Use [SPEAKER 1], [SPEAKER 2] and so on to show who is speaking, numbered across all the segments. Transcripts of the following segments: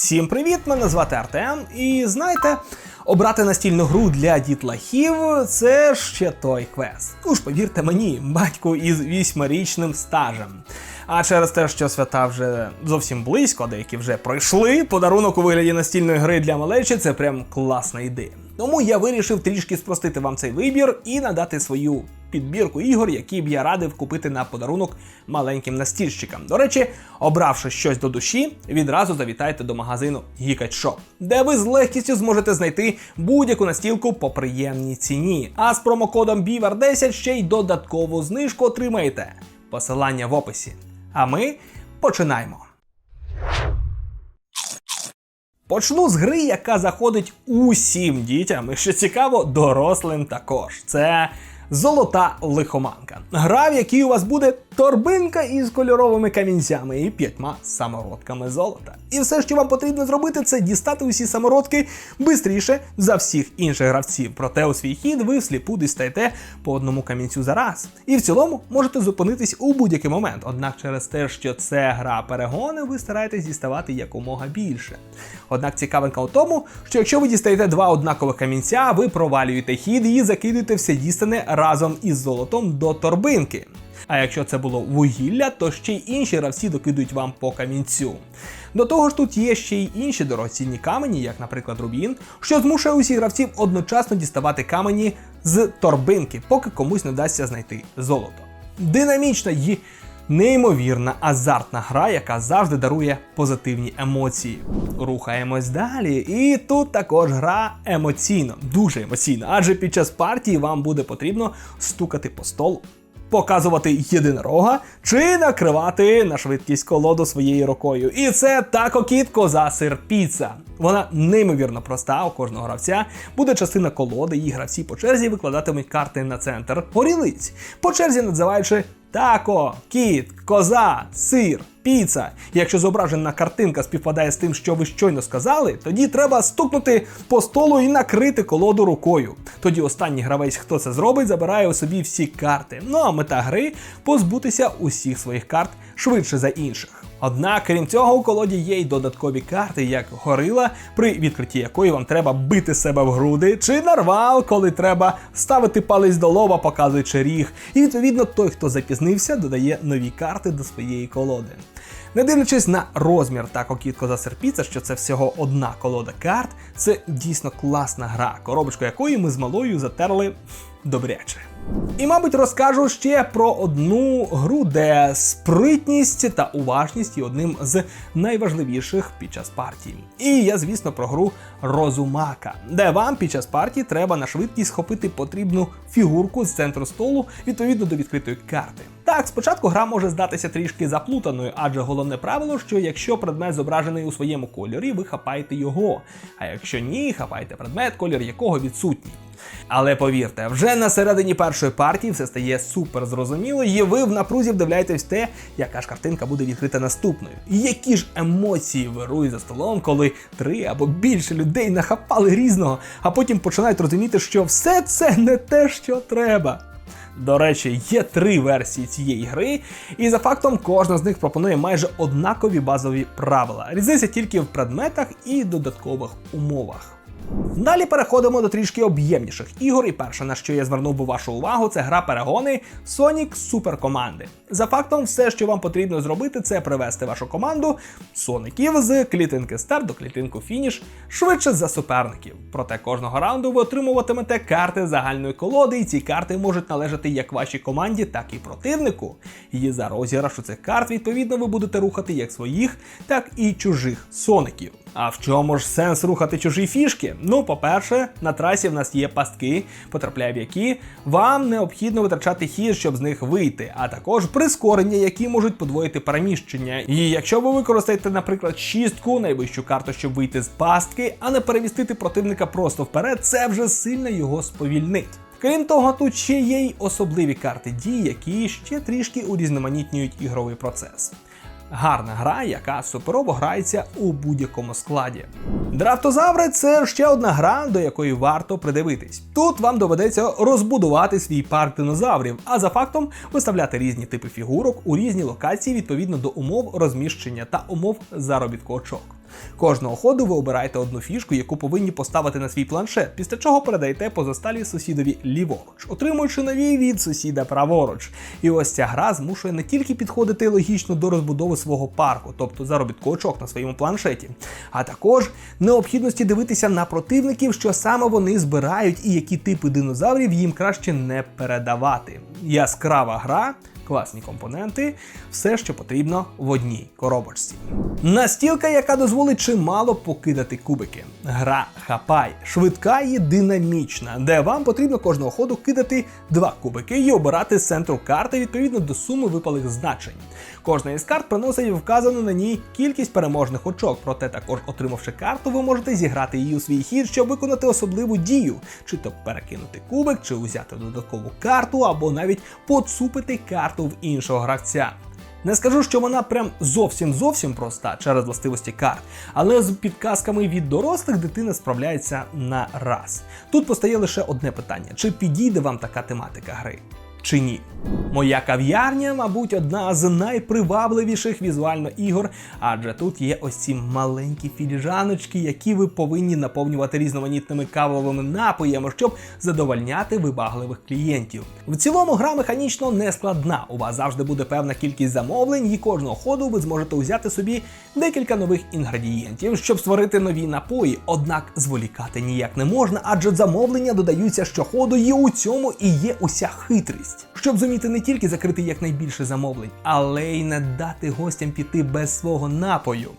[SPEAKER 1] Всім привіт! Мене звати Артем. І знаєте, обрати настільну гру для дітлахів це ще той квест. Уж повірте мені, батьку із вісьмирічним стажем. А через те, що свята вже зовсім близько, деякі вже пройшли, подарунок у вигляді настільної гри для малечі це прям класна ідея. Тому я вирішив трішки спростити вам цей вибір і надати свою підбірку ігор, які б я радив купити на подарунок маленьким настільщикам. До речі, обравши щось до душі, відразу завітайте до магазину Shop, де ви з легкістю зможете знайти будь-яку настілку по приємній ціні. А з промокодом BIVER10 ще й додаткову знижку отримаєте. Посилання в описі. А ми починаємо. Почну з гри, яка заходить усім дітям, і що цікаво, дорослим також. Це Золота лихоманка. Гра, в якій у вас буде торбинка із кольоровими камінцями і п'ятьма самородками золота. І все, що вам потрібно зробити, це дістати усі самородки швидше за всіх інших гравців. Проте у свій хід ви всліпу дістаєте по одному камінцю за раз. І в цілому можете зупинитись у будь-який момент. Однак через те, що це гра перегони, ви стараєтесь діставати якомога більше. Однак цікавинка у тому, що якщо ви дістаєте два однакових камінця, ви провалюєте хід і закидуєте все дістане разом із золотом до торбинки. А якщо це було вугілля, то ще й інші гравці докидують вам по камінцю. До того ж, тут є ще й інші дорогоцінні камені, як, наприклад, рубін, що змушує усіх гравців одночасно діставати камені з торбинки, поки комусь не вдасться знайти золото. Динамічна і неймовірна азартна гра, яка завжди дарує позитивні емоції. Рухаємось далі. І тут також гра емоційно, дуже емоційна, адже під час партії вам буде потрібно стукати по столу. Показувати єдинорога чи накривати на швидкість колоду своєю рукою. І це тако кіт коза сир піца. Вона неймовірно проста у кожного гравця. Буде частина колоди, і гравці по черзі викладатимуть карти на центр горілиць, по черзі надзиваючи тако, кіт, коза, сир, піца. Якщо зображена картинка співпадає з тим, що ви щойно сказали, тоді треба стукнути по столу і накрити колоду рукою. Тоді останній гравець, хто це зробить, забирає у собі всі карти. Ну а мета гри позбутися усіх своїх карт швидше за інших. Однак, крім цього, у колоді є й додаткові карти, як горила, при відкритті якої вам треба бити себе в груди, чи нарвал, коли треба ставити палець до лоба, показуючи ріг. І відповідно той, хто запізнився, додає нові карти до своєї колоди. Не дивлячись на розмір та кокітко за серпіца, що це всього одна колода карт, це дійсно класна гра, коробочку якої ми з малою затерли добряче. І, мабуть, розкажу ще про одну гру, де спритність та уважність є одним з найважливіших під час партії. І я, звісно, про гру Розумака, де вам під час партії треба на швидкість схопити потрібну фігурку з центру столу відповідно до відкритої карти. Так, спочатку гра може здатися трішки заплутаною, адже головне правило, що якщо предмет зображений у своєму кольорі, ви хапаєте його. А якщо ні, хапаєте предмет, колір якого відсутній. Але повірте, вже на середині першої партії все стає супер зрозуміло, і ви в напрузі вдивляєтесь те, яка ж картинка буде відкрита наступною. І які ж емоції вирують за столом, коли три або більше людей нахапали різного, а потім починають розуміти, що все це не те, що треба. До речі, є три версії цієї гри, і за фактом кожна з них пропонує майже однакові базові правила. Різниця тільки в предметах і додаткових умовах. Далі переходимо до трішки об'ємніших ігор, і перше, на що я звернув би вашу увагу, це гра перегони Sonic Super команди. За фактом, все, що вам потрібно зробити, це привести вашу команду соників з клітинки старт до клітинку фініш швидше за суперників. Проте кожного раунду ви отримуватимете карти загальної колоди, і ці карти можуть належати як вашій команді, так і противнику. І за розіграшу цих карт, відповідно, ви будете рухати як своїх, так і чужих соників. А в чому ж сенс рухати чужі фішки? Ну, по-перше, на трасі в нас є пастки, потрапляє в які вам необхідно витрачати хід, щоб з них вийти, а також прискорення, які можуть подвоїти переміщення. І якщо ви використаєте, наприклад, шістку, найвищу карту, щоб вийти з пастки, а не перемістити противника просто вперед, це вже сильно його сповільнить. Крім того, тут ще є й особливі карти дій, які ще трішки урізноманітнюють ігровий процес. Гарна гра, яка суперово грається у будь-якому складі. Драфтозаври це ще одна гра, до якої варто придивитись. Тут вам доведеться розбудувати свій парк динозаврів, а за фактом виставляти різні типи фігурок у різні локації відповідно до умов розміщення та умов заробітку очок. Кожного ходу ви обираєте одну фішку, яку повинні поставити на свій планшет, після чого передаєте позосталі сусідові ліворуч, отримуючи нові від сусіда праворуч. І ось ця гра змушує не тільки підходити логічно до розбудови свого парку, тобто заробітку очок на своєму планшеті, а також необхідності дивитися на противників, що саме вони збирають і які типи динозаврів їм краще не передавати. Яскрава гра. Класні компоненти, все, що потрібно в одній коробочці. Настілка, яка дозволить чимало покидати кубики. Гра хапай, швидка і динамічна, де вам потрібно кожного ходу кидати два кубики і обирати з центру карти відповідно до суми випалих значень. Кожна із карт приносить вказану на ній кількість переможних очок, проте також, отримавши карту, ви можете зіграти її у свій хід, щоб виконати особливу дію, чи то перекинути кубик, чи взяти додаткову карту, або навіть поцупити карту в іншого гравця. Не скажу, що вона прям зовсім зовсім проста через властивості карт, але з підказками від дорослих дитина справляється на раз. Тут постає лише одне питання: чи підійде вам така тематика гри? Чи ні? Моя кав'ярня, мабуть, одна з найпривабливіших візуально ігор, адже тут є ось ці маленькі філіжаночки, які ви повинні наповнювати різноманітними кавовими напоями, щоб задовольняти вибагливих клієнтів. В цілому гра механічно не складна. У вас завжди буде певна кількість замовлень, і кожного ходу ви зможете взяти собі декілька нових інгредієнтів, щоб створити нові напої. Однак зволікати ніяк не можна, адже замовлення додаються щоходу, і у цьому і є уся хитрість. Щоб зуміти не тільки закрити якнайбільше замовлень, але й не дати гостям піти без свого напою.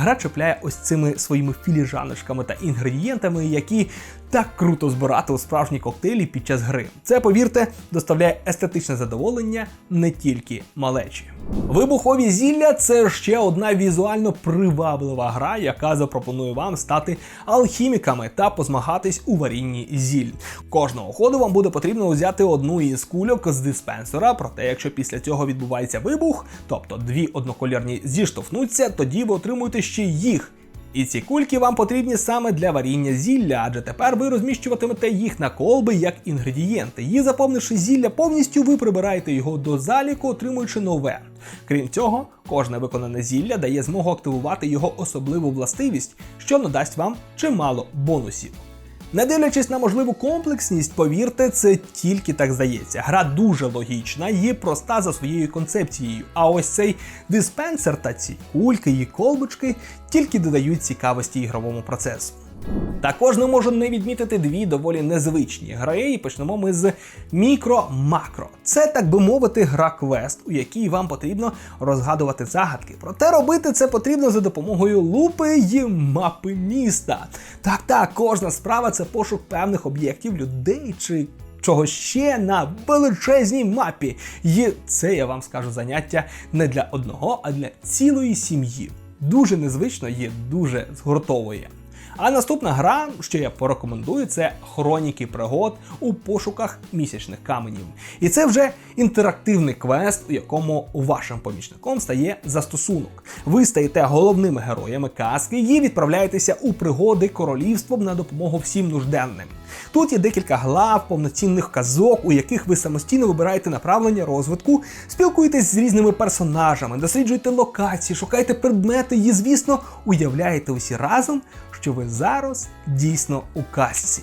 [SPEAKER 1] Гра чіпляє ось цими своїми філіжаночками та інгредієнтами, які так круто збирати у справжні коктейлі під час гри. Це, повірте, доставляє естетичне задоволення не тільки малечі. Вибухові зілля це ще одна візуально приваблива гра, яка запропонує вам стати алхіміками та позмагатись у варінні зіль. Кожного ходу вам буде потрібно взяти одну із кульок з диспенсера, проте якщо після цього відбувається вибух, тобто дві одноколірні зіштовхнуться, тоді ви отримуєте ще їх. І ці кульки вам потрібні саме для варіння зілля, адже тепер ви розміщуватимете їх на колби як інгредієнти. І заповнивши зілля повністю, ви прибираєте його до заліку, отримуючи нове. Крім цього, кожне виконане зілля дає змогу активувати його особливу властивість, що надасть вам чимало бонусів. Не дивлячись на можливу комплексність, повірте, це тільки так здається. Гра дуже логічна і проста за своєю концепцією. А ось цей диспенсер та ці кульки і колбочки тільки додають цікавості ігровому процесу. Також не можу не відмітити дві доволі незвичні гри, і почнемо ми з мікро-макро. Це, так би мовити, гра квест, у якій вам потрібно розгадувати загадки. Проте робити це потрібно за допомогою лупи і мапи міста. Так, так, кожна справа це пошук певних об'єктів, людей чи. Чого ще на величезній мапі. І це я вам скажу заняття не для одного, а для цілої сім'ї. Дуже незвично і дуже згуртовує. А наступна гра, що я порекомендую, це хроніки пригод у пошуках місячних каменів. І це вже інтерактивний квест, у якому вашим помічником стає застосунок. Ви стаєте головними героями казки і відправляєтеся у пригоди королівством на допомогу всім нужденним. Тут є декілька глав, повноцінних казок, у яких ви самостійно вибираєте направлення розвитку, спілкуєтесь з різними персонажами, досліджуєте локації, шукаєте предмети і, звісно, уявляєте усі разом, що ви зараз дійсно у казці.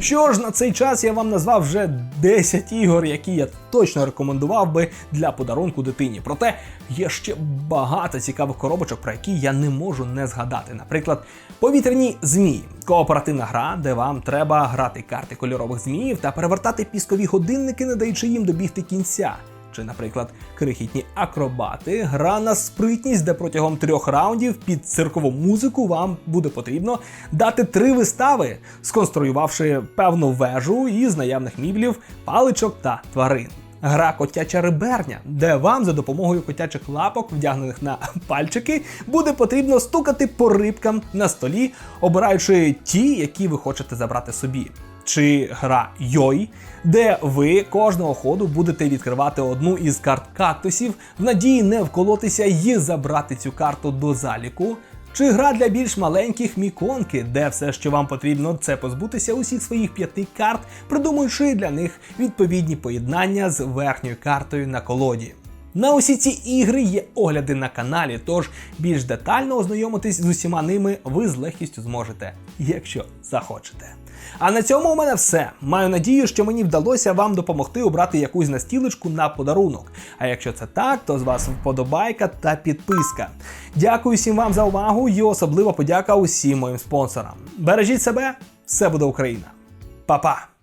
[SPEAKER 1] Що ж, на цей час я вам назвав вже 10 ігор, які я точно рекомендував би для подарунку дитині. Проте є ще багато цікавих коробочок, про які я не можу не згадати. Наприклад, повітряні змії, кооперативна гра, де вам треба грати карти кольорових зміїв та перевертати піскові годинники, не даючи їм добігти кінця. Чи, наприклад, крихітні акробати, гра на спритність, де протягом трьох раундів під циркову музику вам буде потрібно дати три вистави, сконструювавши певну вежу із наявних міблів, паличок та тварин. Гра котяча риберня, де вам за допомогою котячих лапок, вдягнених на пальчики, буде потрібно стукати по рибкам на столі, обираючи ті, які ви хочете забрати собі. Чи гра Йой, де ви кожного ходу будете відкривати одну із карт кактусів в надії не вколотися і забрати цю карту до заліку. Чи гра для більш маленьких міконки, де все, що вам потрібно, це позбутися усіх своїх п'яти карт, придумуючи для них відповідні поєднання з верхньою картою на колоді. На усі ці ігри є огляди на каналі, тож більш детально ознайомитись з усіма ними ви з легкістю зможете, якщо захочете. А на цьому у мене все. Маю надію, що мені вдалося вам допомогти обрати якусь настілочку на подарунок. А якщо це так, то з вас вподобайка та підписка. Дякую всім вам за увагу і особлива подяка усім моїм спонсорам. Бережіть себе, все буде Україна. Па-па!